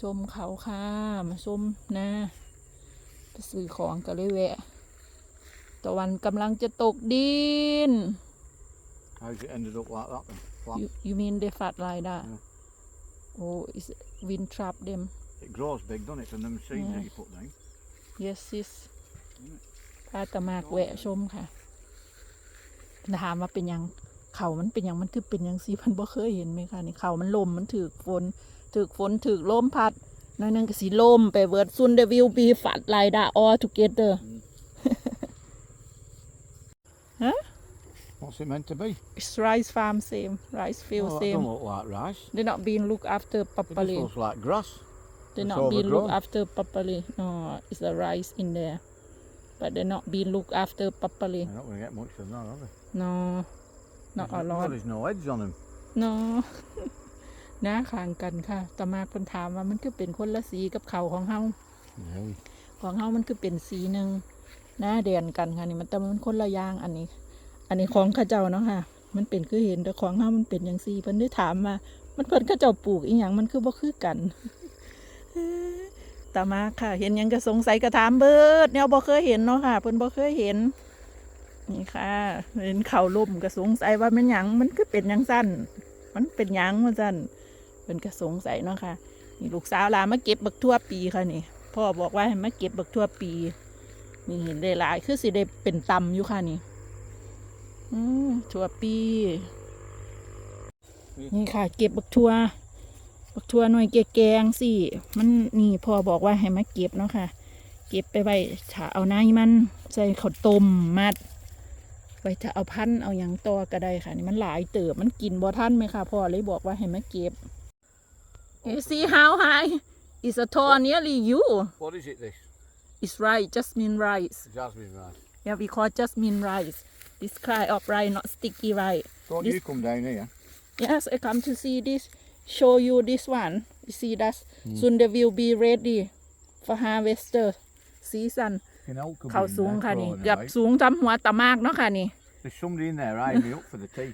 ชมเขาค่ะมาชมนะไปซื้อของก็เลยแวะ ตะวันกำลังจะตกดิน How's it ended up like that then? Flat. you you mean they fat like that Yeah. oh is wind trap them It grows big, doesn't it, from them seeds Yeah. that you put down? yes sis พาตะมากแวะชมค่ะถามว่าเป็นหยัง เขามันเป็นหยังมันคือเป็นหยังสิพันบ่เคยเห็นไหมคะนี่เขามันลมมันถือฝน ถือฝนถือลมพัดน้อยหนึงก็สีลมไปเวิร์ดซุนเดวิลบีฟัดไลดา all together What's it meant to be? it's rice farm same rice field Oh, that same don't look like rice. they not being looked after It just properly looks like grass. they it's not being looked overgrown. after properly no it's the rice in there but they not being looked after properly They're not going to get much from that, are they? no not a There's no- lot There's no heads on them. เนาะนะขางกันค่ะต่อมาคนถามว่ามันคือเป็นคนละสีกับเขาของเฮา No. ของเฮามันคือเป็นสีหนึ่งหน้าเดียนกันค่ะนี่มันแต่มันคนละอย่างอันนี้ อันนี้ของเข้าเจ้าเนาะค่ะ มันเป็นคือเห็นแต่ของเฮามันเป็นอย่างสีเพิ่นได้ถามมา มันเพิ่นเข้าเจ้าปลูกอีหยังมันคือบ่คือกันต่อมาค่ะ เห็นหยังก็สงสัยก็ถามเบิดแนวบ่เคยเห็นเนาะค่ะเพิ่นบ่เคยเห็นนี่ค่ะ เห็นเขาล่มก็สงสัยว่ามันหยังมันคือเป็นหยังสั้นมันเป็นหยังมันสั้นเพิ่นก็สงสัยเนาะค่ะนี่ลูกสาวลามาเก็บบักทั่วปีค่ะนี่พ่อบอกว่าให้มาเก็บบักทั่วปีนี่เห็นได้หลายคือสิได้เป็นตำอยู่ค่ะนี่อืมทั่วปี นี่ค่ะ เก็บบักทั่วบักทั่วหน่วยแกงสิมันนี่พ่อบอกว่าให้มาเก็บเนาะค่ะ เก็บไปไว้ถ้าเอาในมันใส่ข้าวต้มมัดไว้ถ้าเอาพันเอาอย่างต่อก็ได้ค่ะ นี่มันหลายเติบมันกินบ่ทันไหมค่ะพ่อเลยบอกว่าให้มาเก็บ You see how high is a tall nearly you What is it, this? It's right jasmine rice Jasmine rice. Yeah we call jasmine rice This kind of rice not sticky rice Don't This- you come down here? Yes I come to see this show you this one you see that soon they will be ready for harvester season You know, could เขา be in สูง there ค่ะนี่ crawling เกือบ about. สูงจำหัวตะมากเนาะค่ะนี่ There's somebody in there eyeing me up for the tea.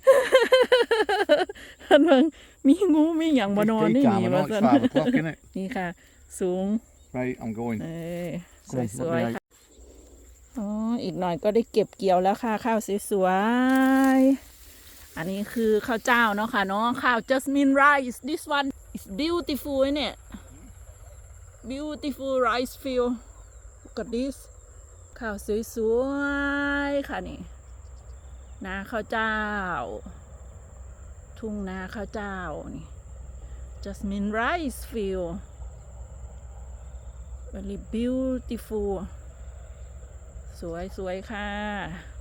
ท่านเพิ่งมีงูมีอย่างบ It's นอน tea นี่ time, มี I มา know สั it's น five o'clock, isn't it? นี่ค่ะ สูง Right, I'm going. เออส Come on, วย let me ๆค่ะอ๋อ อีกหน่อยก็ได้เก็บเกี่ยวแล้วค่ะ ข้าวสวยๆ อันนี้คือข้าวเจ้าเนาะค่ะเนาะข้าว jasmine rice this one is beautiful เนี่ย beautiful rice field look at this ข้าวสวยๆ ค่ะนี่นาข้าวเจ้า ทุ่งนาข้าวเจ้านี่ jasmine rice field very beautiful สวยสวยค่ะ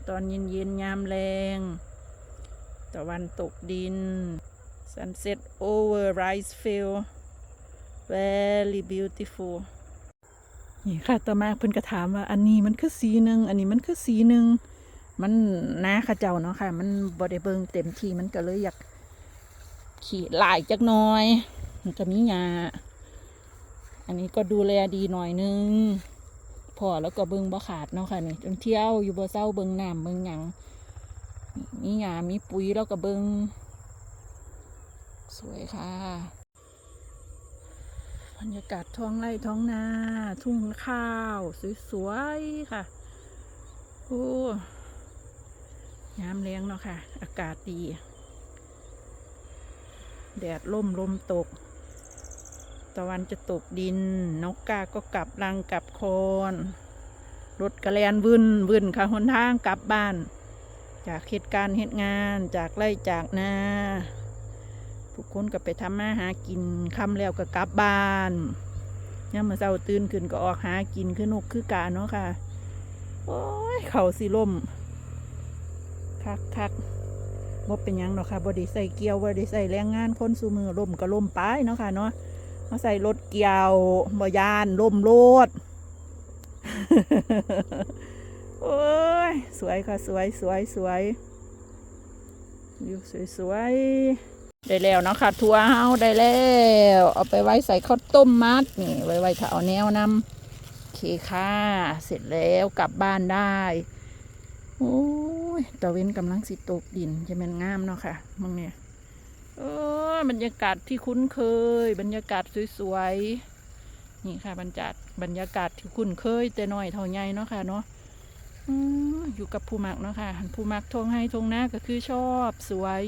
ตอนเย็นเย็นๆยามแรงตะวันตกดิน sunset over rice field very beautiful นี่ค่ะ ต่อมาเพิ่นก็ถามว่า อันนี้มันคือสีหนึ่ง อันนี้มันคือสีหนึ่ง มันนาข้าเจ้าเนาะค่ะ มันบ่ได้เบิ่งเต็มที่มันก็เลยอยาก ขี่หลายจักหน้อย มันจะมีหยาอันนี้ก็ดูแลดีหน่อยนึงพอแล้วก็เบิงบ่ขาดเนาะค่ะนี่จนเที่ยวอยู่บ่เศร้าเบิงน้ำเบิงหยังมีหยามีปุ๋ยแล้วก็เบิงสวยค่ะบรรยากาศท้องไร่ท้องนา ทุ่งข้าว สวยๆค่ะโอ้ยามเลี้ยงเนาะค่ะ อากาศดี แดดล่มลมตก ตะวันจะตกดิน นกกาก็กลับรังกลับโคนรถกระแลนวึนวึนค่ะหนทางกลับบ้าน จากเหตุการณ์เหตุงานจากไร่จากนาทุกคนก็ไปทำมาหากินคำแล้วก็กลับบ้านย่ามมื่อเช้าตื่นขึ้นก็ออกหากินคือนกคือกาเนาะค่ะ โอ้ย เขาสิล่ม คักคัก บ่เป็นยังเนาะค่ะบ่ได้ใส่เกียวบ่ได้ใส่แรงงานคนสูมือล่มก็ล่มไปเนาะค่ะเนาะมาใส่รถเกียวบ่ยานล่มโลดโอ้ยสวยค่ะสวยสวยสวยวิวสวยสวยได้แล้วเนาะค่ะทัวเฮาได้แล้ว เอาไปไว้ใส่ข้าวต้มมัดนี่ไว้ไว้ถ้าเอาแนวนำโอเคค่ะ เสร็จแล้วกลับบ้านได้โอ้ ยตะเว้นกำลังสิตกดินจะเป็นงามเนาะค่ะมึงเนี่ยโอ้บรรยากาศที่คุ้นเคย บรรยากาศสวยๆนี่ค่ะบรรยากาศบรรยากาศที่คุ้นเคย แต่น้อยเท่าใหญ่เนาะค่ะเนาะอยู่กับผู้มักเนาะค่ะผู้มักทงให้ทงหน้าก็คือชอบสวย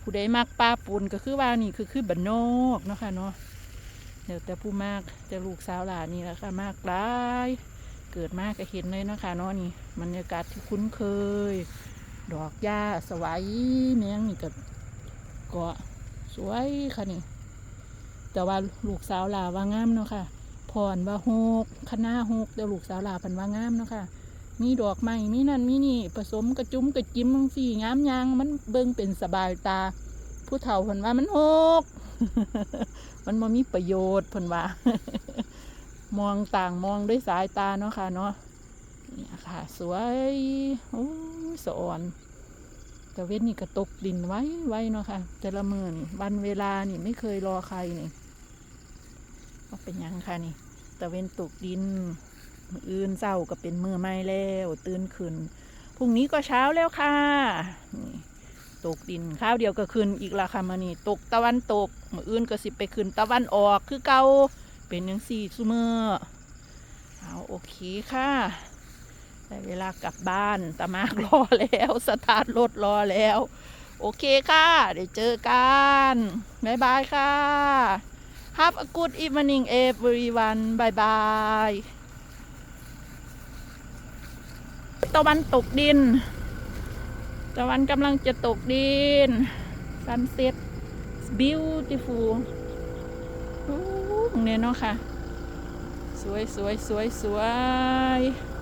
ผู้ใดมักปลาปูนก็คือว่านี่คือคือบันนอกเนาะค่ะเนาะเดี๋ยวแต่ผู้มากแต่ลูกสาวหลานนี่แหละค่ะมากหลาย เกิดมากก็เห็นเลยนะคะเนาะนี่บรรยากาศที่คุ้นเคย ดอกหญ้าสวายแมงนี่ก็ก็สวยค่ะนี่ แต่ว่าลูกสาวลาว่างามเนาะค่ะพรว่าหกคณะหกแต่ลูกสาวลาพันว่างามเนาะค่ะมีดอกไม้มีนั่นมีนี่ ผสมกระจุ้มกระจิ้มบางสี่งามยางมันเบิ่งเป็นสบายตา ผู้เฒ่าพิ่นว่ามันหกมันบ่มีประโยชน์พิ่นว่า มองต่างมองด้วยสายตาเนาะค่ะเนาะนี่ค่ะ สวยโอ้สอ่อนแต่เว้นนี่ก็ตกดินไว้ไว้เนาะค่ะ แต่ละมือนี่วันเวลานี่ไม่เคยรอใครนี่ก็เป็นยังค่ะนี่ แต่เว้นตกดินมืออื่นเศร้าก็เป็นมือไม่แล้วตื่นขึ้นพรุ่งนี้ก็เช้าแล้วค่ะนี่ตกดินข้าวเดียวก็ขึ้นอีกละค่ะมานี่ตกตะวันตก มืออื่นก็สิไปขึ้นตะวันออกคือเก่า เป็นยังสี่ซุเมอร์เอาโอเคค่ะได้เวลากลับบ้านตามากรอแล้ว สตาร์ทรถรอแล้ว โอเคค่ะ เดี๋ยวเจอกัน บ๊ายบายค่ะ Have a good evening everyone bye bye ตะวันตกดิน ตะวันกำลังจะตกดิน sunset beautiful เนี่ยเนาะค่ะ สวยสวยสวยสวย